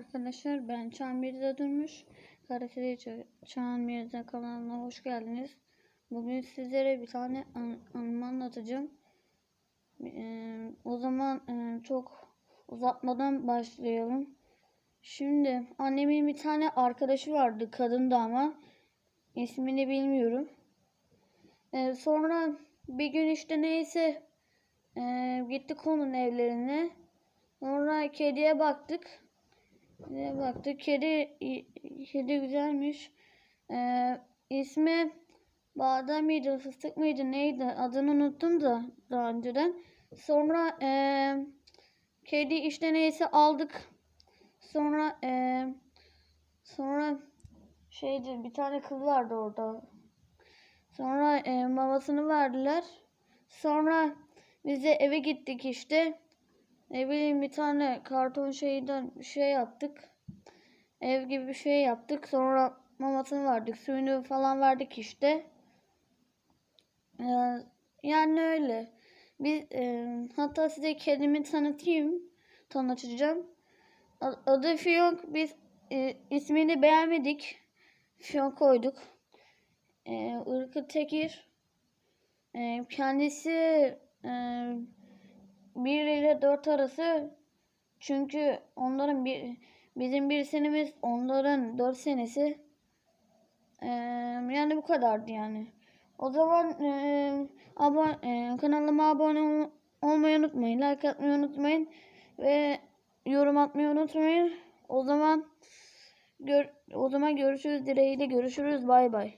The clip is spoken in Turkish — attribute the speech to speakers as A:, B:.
A: arkadaşlar ben Çağan Mirza Durmuş. Karakter Çağan Mirza kanalına hoş geldiniz. Bugün sizlere bir tane an anımı anlatacağım. Ee, o zaman e, çok uzatmadan başlayalım. Şimdi annemin bir tane arkadaşı vardı kadındı ama ismini bilmiyorum. Ee, sonra bir gün işte neyse e, gittik onun evlerine. Sonra kediye baktık. Kediye baktık. Kedi kedi güzelmiş. Ee, ismi Badem miydi, fıstık mıydı, neydi? Adını unuttum da daha önceden. Sonra ee, kedi işte neyse aldık. Sonra ee, sonra şeydi bir tane kız vardı orada. Sonra ee, mamasını verdiler. Sonra biz de eve gittik işte. Ne bileyim bir tane karton şeyden şey yaptık. Ev gibi bir şey yaptık. Sonra mamasını verdik. Suyunu falan verdik işte. Ee, yani öyle. Biz, e, hatta size kendimi tanıtayım. Tanıtacağım. Adı Fiyonk. Biz e, ismini beğenmedik. Fiyonk koyduk. E, ırkı Tekir. E, kendisi e, 1 ile 4 arası çünkü onların bir bizim bir senemiz onların 4 senesi Ee, yani bu kadardı yani. O zaman e, abone, e, kanalıma abone ol- olmayı unutmayın. Like atmayı unutmayın. Ve yorum atmayı unutmayın. O zaman gör, o zaman görüşürüz dileğiyle görüşürüz. Bay bay.